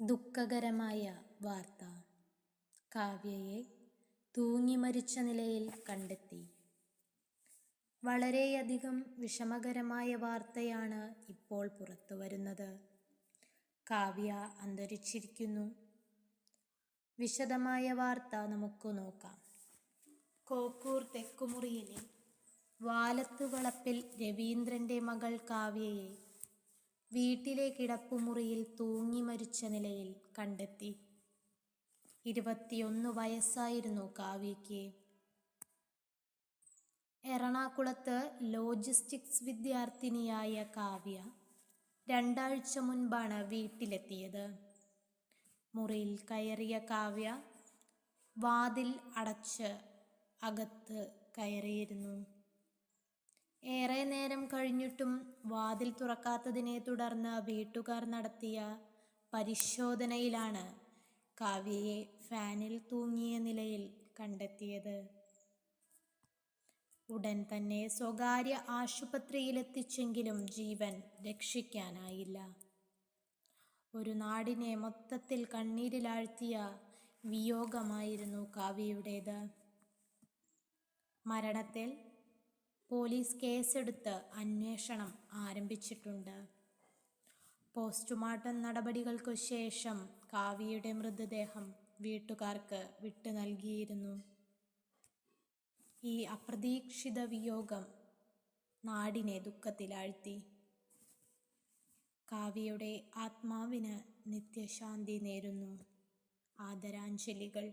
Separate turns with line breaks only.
ദുഃഖകരമായ വാർത്ത. കാവ്യയെ തൂങ്ങിമരിച്ച നിലയിൽ കണ്ടെത്തി. വളരെയധികം വിഷമകരമായ വാർത്തയാണ് ഇപ്പോൾ പുറത്തു വരുന്നത് കാവ്യ അന്തരിച്ചിരിക്കുന്നു. വിശദമായ വാർത്ത നമുക്ക് നോക്കാം. കോക്കൂർ തെക്കുമുറിയിലെ വാലത്തുവളപ്പിൽ രവീന്ദ്രന്റെ മകൾ കാവ്യയെ വീട്ടിലെ കിടപ്പുമുറിയിൽ തൂങ്ങി മരിച്ച നിലയിൽ കണ്ടെത്തി. ഇരുപത്തിയൊന്ന് വയസ്സായിരുന്നു കാവ്യയ്ക്ക്. എറണാകുളത്ത് ലോജിസ്റ്റിക്സ് വിദ്യാർത്ഥിനിയായ കാവ്യ രണ്ടാഴ്ച മുൻപാണ് വീട്ടിലെത്തിയത്. മുറിയിൽ കയറിയ കാവ്യ വാതിൽ അടച്ച് അകത്ത് കയറിയിരുന്നു. ഏറെ നേരം കഴിഞ്ഞിട്ടും വാതിൽ തുറക്കാത്തതിനെ തുടർന്ന് വീട്ടുകാർ നടത്തിയ പരിശോധനയിലാണ് കാവ്യയെ ഫാനിൽ തൂങ്ങിയ നിലയിൽ കണ്ടെത്തിയത്. ഉടൻ തന്നെ സ്വകാര്യ ആശുപത്രിയിലെത്തിച്ചെങ്കിലും ജീവൻ രക്ഷിക്കാനായില്ല. ഒരു നാടിനെ മൊത്തത്തിൽ കണ്ണീരിലാഴ്ത്തിയ വിയോഗമായിരുന്നു കാവ്യയുടേത്. മരണത്തിൽ പോലീസ് കേസെടുത്ത് അന്വേഷണം ആരംഭിച്ചിട്ടുണ്ട്. പോസ്റ്റ്മോർട്ടം നടപടികൾക്കു ശേഷം കാവ്യയുടെ മൃതദേഹം വീട്ടുകാർക്ക് വിട്ടു നൽകിയിരുന്നു. ഈ അപ്രതീക്ഷിത വിയോഗം നാടിനെ ദുഃഖത്തിലാഴ്ത്തി. കാവ്യയുടെ ആത്മാവിന് നിത്യശാന്തി നേരുന്നു. ആദരാഞ്ജലികൾ.